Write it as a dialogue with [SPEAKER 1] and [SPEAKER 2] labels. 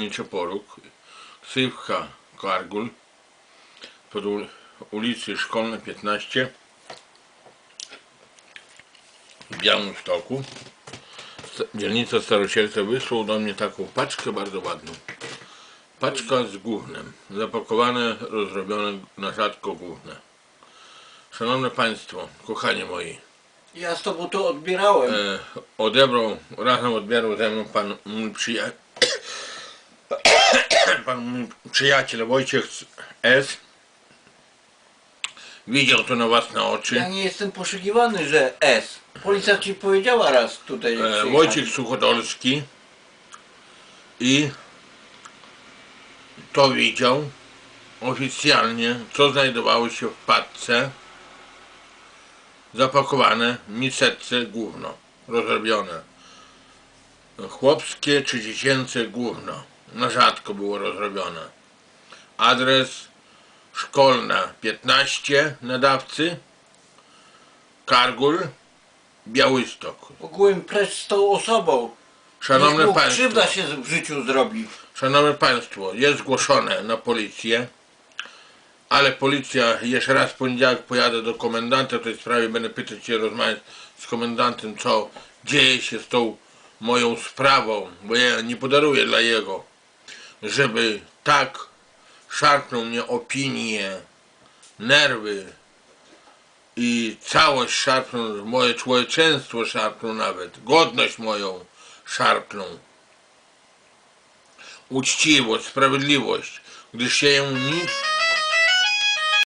[SPEAKER 1] Nieczoporuk, Sywka Kargul, pod ul- ulicy Szkolnej 15 w Białymstoku. Dzielnica Starosielca wysłał do mnie taką paczkę bardzo ładną. Paczka z gównem, zapakowane, rozrobione na rzadko gówne. Szanowne Państwo, kochani moi,
[SPEAKER 2] Ja z tobą to odbierałem.
[SPEAKER 1] e, odebrał, razem odbierał ze mną pan mój przyjaciel, pan mój przyjaciel Wojciech S. Widział to na własne oczy.
[SPEAKER 2] Ja nie jestem poszukiwany, że S. Policja ci powiedziała raz tutaj.
[SPEAKER 1] E,
[SPEAKER 2] przyjechali.
[SPEAKER 1] Wojciech Suchodolski i to widział oficjalnie, co znajdowało się w paczce zapakowane w miseczce gówno rozrobione chłopskie czy dziecięce gówno na rzadko było rozrobione adres szkolna 15 nadawcy Kargul Białystok
[SPEAKER 2] Ogółem precz z tą osobą. Niech mu
[SPEAKER 1] Państwo,
[SPEAKER 2] krzywda się w życiu zrobi.
[SPEAKER 1] Państwo, jest zgłoszone na policję, ale policja, jeszcze raz w poniedziałek pojadę do komendanta w tej sprawie, będę pytać się, rozmawiać z komendantem, co dzieje się z tą moją sprawą, bo ja nie podaruję dla jego, żeby tak szarpnął mnie opinię, nerwy i całość szarpnął, moje człowieczeństwo szarpnął nawet, godność moją szarpnął. Uczciwość, sprawiedliwość, gdyż się nic